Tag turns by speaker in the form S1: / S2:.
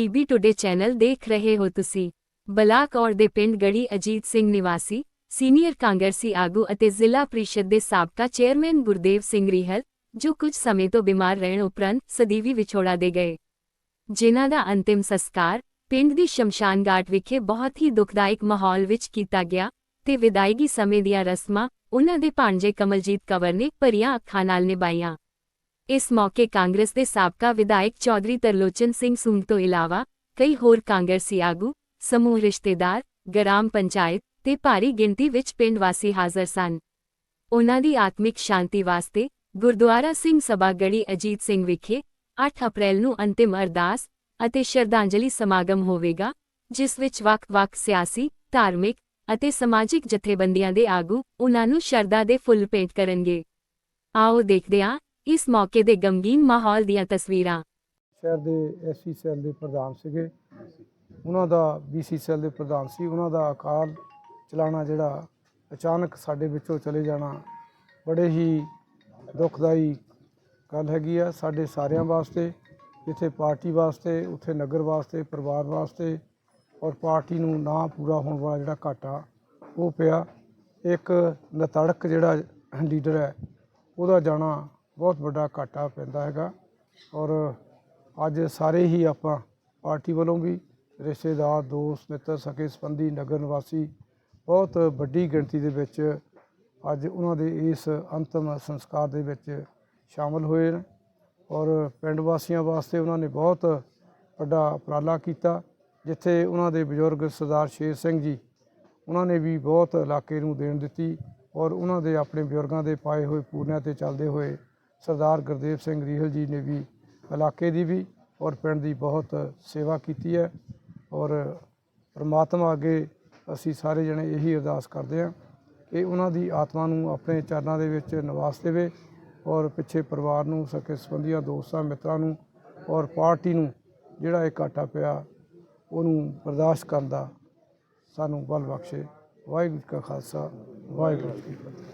S1: PB today channel ਦੇਖ ਰਹੇ ਹੋ ਤੁਸੀਂ। ਬਲਾਕ ਔਰ ਦੇ ਪਿੰਡ ਗੜੀ ਅਜੀਤ ਸਿੰਘ ਨਿਵਾਸੀ, ਸੀਨੀਅਰ ਕਾਂਗਰਸੀ ਆਗੂ ਅਤੇ ਜ਼ਿਲ੍ਹਾ ਪ੍ਰੀਸ਼ਦ ਦੇ ਸਾਬਕਾ ਚੇਅਰਮੈਨ ਗੁਰਦੇਵ ਸਿੰਘ ਰੀਹਲ, ਜੋ ਕੁਝ ਸਮੇਂ ਤੋਂ ਬਿਮਾਰ ਰਹਿਣ ਉਪਰੰਤ ਸਦੀਵੀ ਵਿਛੋੜਾ ਦੇ ਗਏ। ਜਿਨ੍ਹਾਂ ਦਾ ਅੰਤਿਮ ਸੰਸਕਾਰ ਪਿੰਡ ਦੀ ਸ਼ਮਸ਼ਾਨ ਘਾਟ ਵਿਖੇ ਬਹੁਤ ਹੀ ਦੁਖਦਾਇਕ ਮਾਹੌਲ ਵਿੱਚ ਕੀਤਾ ਗਿਆ ਤੇ ਵਿਦਾਇਗੀ ਸਮੇਂ ਦੀਆਂ ਰਸਮਾਂ ਉਹਨਾਂ ਦੇ ਭਾਣਜੇ ਕਮਲਜੀਤ ਕਵਰ ਨੇ ਭਰੀਆਂ ਅੱਖਾਂ ਨਾਲ ਨਿਭਾਈਆਂ। ਇਸ ਮੌਕੇ ਕਾਂਗਰਸ ਦੇ ਸਾਬਕਾ ਵਿਧਾਇਕ ਚੌਧਰੀ ਤਰਲੋਚਨ ਸਿੰਘ ਸੁੰਗ ਤੋਂ ਇਲਾਵਾ ਕਈ ਹੋਰ ਕਾਂਗਰਸੀ ਆਗੂ, ਸਮੂਹ ਰਿਸ਼ਤੇਦਾਰ, ਗ੍ਰਾਮ ਪੰਚਾਇਤ ਤੇ ਭਾਰੀ ਗਿਣਤੀ ਵਿੱਚ ਪਿੰਡ ਵਾਸੀ ਹਾਜ਼ਰ ਸਨ। ਉਹਨਾਂ ਦੀ ਆਤਮਿਕ ਸ਼ਾਂਤੀ ਵਾਸਤੇ ਗੁਰਦੁਆਰਾ ਸਿੰਘ ਸਭਾ ਗੜੀ ਅਜੀਤ ਸਿੰਘ ਵਿਖੇ 8 ਅਪ੍ਰੈਲ ਨੂੰ ਅੰਤਿਮ ਅਰਦਾਸ ਅਤੇ ਸ਼ਰਧਾਂਜਲੀ ਸਮਾਗਮ ਹੋਵੇਗਾ, ਜਿਸ ਵਿੱਚ ਵੱਖ-ਵੱਖ ਸਿਆਸੀ, ਧਾਰਮਿਕ ਅਤੇ ਸਮਾਜਿਕ ਜਥੇਬੰਦੀਆਂ ਦੇ ਆਗੂ ਉਨ੍ਹਾਂ ਨੂੰ ਸ਼ਰਧਾ ਦੇ ਫੁੱਲ ਭੇਂਟ ਕਰਨਗੇ। ਆਓ ਦੇਖਦੇ ਹਾਂ ਇਸ ਮੌਕੇ ਦੇ ਗਮਗੀਨ ਮਾਹੌਲ ਦੀਆਂ ਤਸਵੀਰਾਂ।
S2: ਸ਼ਹਿਰ ਦੇ ਐਸਸੀ ਸੈੱਲ ਦੇ ਪ੍ਰਧਾਨ ਸੀਗੇ। ਉਹਨਾਂ ਦਾ ਬੀਸੀ ਸੈੱਲ ਦੇ ਪ੍ਰਧਾਨ ਸੀ। ਉਹਨਾਂ ਦਾ ਅਕਾਲ ਚਲਾਣਾ ਜਿਹੜਾ ਅਚਾਨਕ ਸਾਡੇ ਵਿੱਚੋਂ ਚਲੇ ਜਾਣਾ ਬੜੇ ਹੀ ਦੁਖਦਾਈ ਗੱਲ ਹੈਗੀ ਆ ਸਾਡੇ ਸਾਰਿਆਂ ਵਾਸਤੇ ਜਿੱਥੇ ਪਾਰਟੀ ਵਾਸਤੇ, ਉੱਥੇ ਨਗਰ ਵਾਸਤੇ, ਪਰਿਵਾਰ ਵਾਸਤੇ ਔਰ ਪਾਰਟੀ ਨੂੰ ਨਾ ਪੂਰਾ ਹੋਣ ਵਾਲਾ ਜਿਹੜਾ ਘਾਟਾ ਉਹ ਪਿਆ। ਇੱਕ ਨਤੜਕ ਜਿਹੜਾ ਲੀਡਰ ਹੈ, ਉਹਦਾ ਜਾਣਾ ਬਹੁਤ ਵੱਡਾ ਘਾਟਾ ਪੈਂਦਾ ਹੈਗਾ। ਔਰ ਅੱਜ ਸਾਰੇ ਹੀ ਆਪਾਂ ਪਾਰਟੀ ਵੱਲੋਂ ਵੀ ਰਿਸ਼ਤੇਦਾਰ, ਦੋਸਤ, ਮਿੱਤਰ, ਸਕੇ ਸੰਬੰਧੀ ਨਗਰ ਨਿਵਾਸੀ ਬਹੁਤ ਵੱਡੀ ਗਿਣਤੀ ਦੇ ਵਿੱਚ ਅੱਜ ਉਹਨਾਂ ਦੇ ਇਸ ਅੰਤਮ ਸੰਸਕਾਰ ਦੇ ਵਿੱਚ ਸ਼ਾਮਲ ਹੋਏ ਨੇ। ਔਰ ਪਿੰਡ ਵਾਸੀਆਂ ਵਾਸਤੇ ਉਹਨਾਂ ਨੇ ਬਹੁਤ ਵੱਡਾ ਉਪਰਾਲਾ ਕੀਤਾ, ਜਿੱਥੇ ਉਹਨਾਂ ਦੇ ਬਜ਼ੁਰਗ ਸਰਦਾਰ ਸ਼ੇਰ ਸਿੰਘ ਜੀ, ਉਹਨਾਂ ਨੇ ਵੀ ਬਹੁਤ ਇਲਾਕੇ ਨੂੰ ਦੇਣ ਦਿੱਤੀ ਔਰ ਉਹਨਾਂ ਦੇ ਆਪਣੇ ਬਜ਼ੁਰਗਾਂ ਦੇ ਪਾਏ ਹੋਏ ਪੂਰਨਿਆਂ ਤੇ ਚੱਲਦੇ ਹੋਏ ਸਰਦਾਰ ਗੁਰਦੇਵ ਸਿੰਘ ਰੀਹਲ ਜੀ ਨੇ ਵੀ ਇਲਾਕੇ ਦੀ ਵੀ ਔਰ ਪਿੰਡ ਦੀ ਬਹੁਤ ਸੇਵਾ ਕੀਤੀ ਹੈ ਔਰ ਪਰਮਾਤਮਾ ਅੱਗੇ ਅਸੀਂ ਸਾਰੇ ਜਣੇ ਇਹੀ ਅਰਦਾਸ ਕਰਦੇ ਹਾਂ ਕਿ ਉਹਨਾਂ ਦੀ ਆਤਮਾ ਨੂੰ ਆਪਣੇ ਚਰਨਾਂ ਦੇ ਵਿੱਚ ਨਿਵਾਸ ਦੇਵੇ ਔਰ ਪਿੱਛੇ ਪਰਿਵਾਰ ਨੂੰ, ਸਕੇ ਸੰਬੰਧੀਆਂ, ਦੋਸਤਾਂ, ਮਿੱਤਰਾਂ ਨੂੰ ਔਰ ਪਾਰਟੀ ਨੂੰ ਜਿਹੜਾ ਇਹ ਘਾਟਾ ਪਿਆ ਉਹਨੂੰ ਬਰਦਾਸ਼ਤ ਕਰਨ ਦਾ ਸਾਨੂੰ ਬਲ ਬਖਸ਼ੇ। ਵਾਹਿਗੁਰੂ ਜੀ ਕਾ ਖਾਲਸਾ, ਵਾਹਿਗੁਰੂ ਜੀ ਕੀ ਫਤਿਹ।